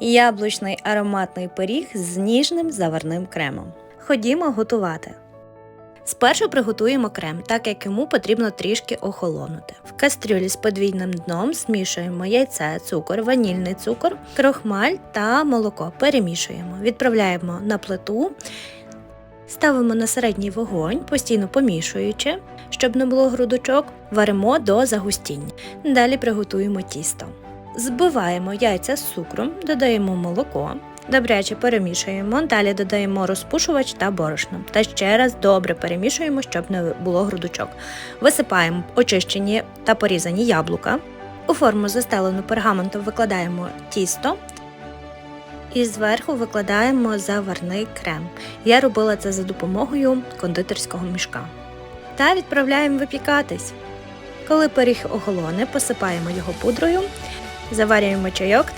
яблучний ароматний пиріг з ніжним заварним кремом. Ходімо готувати. Спершу приготуємо крем, так як йому потрібно трішки охолонути. В кастрюлі з подвійним дном змішуємо яйце, цукор, ванільний цукор, крохмаль та молоко. Перемішуємо. Відправляємо на плиту, ставимо на середній вогонь, постійно помішуючи, щоб не було грудочок, варимо до загустіння. Далі приготуємо тісто. Збиваємо яйця з цукром, додаємо молоко, добряче перемішуємо, далі додаємо розпушувач та борошно. Та ще раз добре перемішуємо, щоб не було грудочок. Висипаємо очищені та порізані яблука. У форму застелену пергаментом викладаємо тісто і зверху викладаємо заварний крем. Я робила це за допомогою кондитерського мішка. Та відправляємо випікатись. Коли пиріг охолоне, посипаємо його пудрою, заварюємо чайок та